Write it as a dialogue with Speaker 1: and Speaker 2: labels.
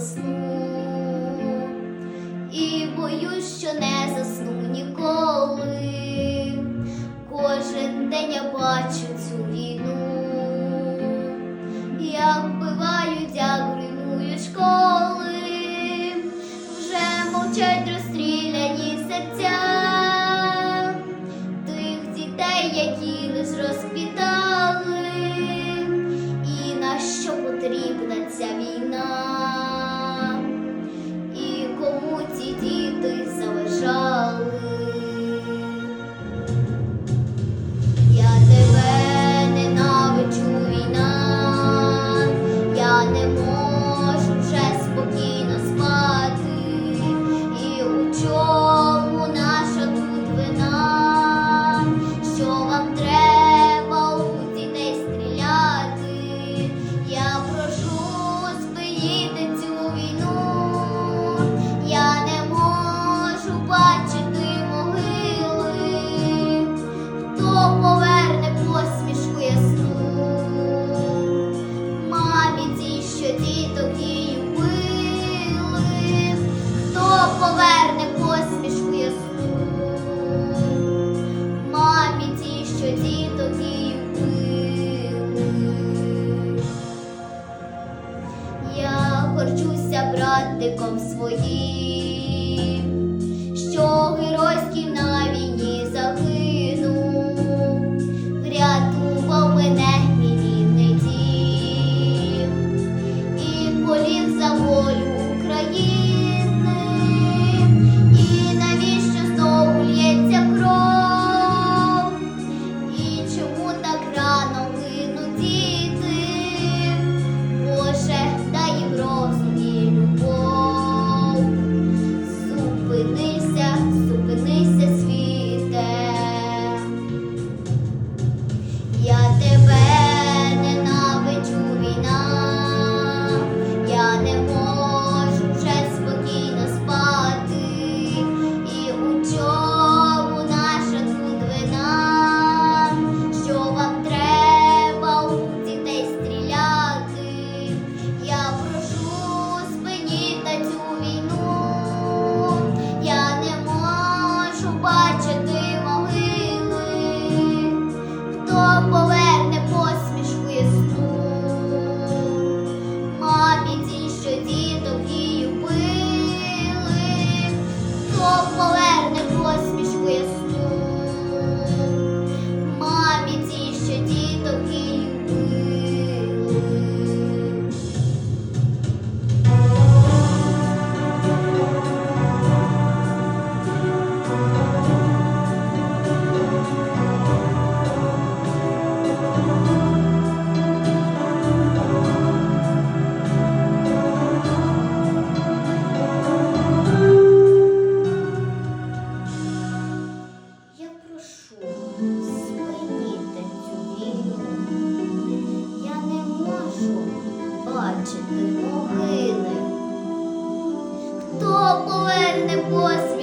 Speaker 1: сну, і боюсь, що не засну ніколи. Кожен день я бачу цю війну, я вбиваю, як руйнують школи, вже мовчать розстріляні серця тих дітей, які лиш розпітали. Що потрібна ця війна? братиком своїм. boas